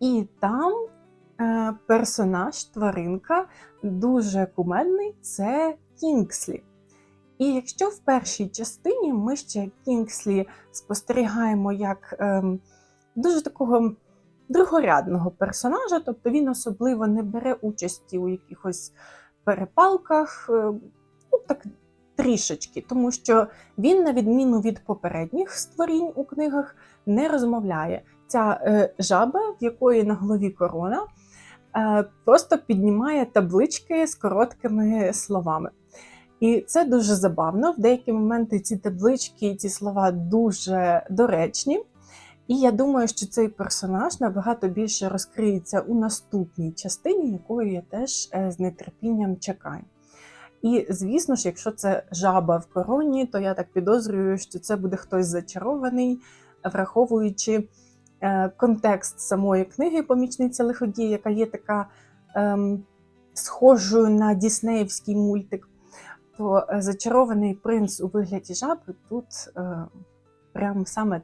І там е, персонаж, тваринка, дуже кумедний це Кінгслі. І якщо в першій частині ми ще Кінгслі спостерігаємо як ем, дуже такого другорядного персонажа, тобто він особливо не бере участі у якихось перепалках, е, ну так трішечки, тому що він, на відміну від попередніх створінь у книгах, не розмовляє. Ця е, жаба, в якої на голові корона, е, просто піднімає таблички з короткими словами. І це дуже забавно. В деякі моменти ці таблички і ці слова дуже доречні. І я думаю, що цей персонаж набагато більше розкриється у наступній частині, якої я теж е, з нетерпінням чекаю. І звісно ж, якщо це жаба в короні, то я так підозрюю, що це буде хтось зачарований, враховуючи контекст самої книги Помічниця лиходія, яка є така ем, схожою на діснеївський мультик, то е, зачарований принц у вигляді жаби тут е, прямо саме.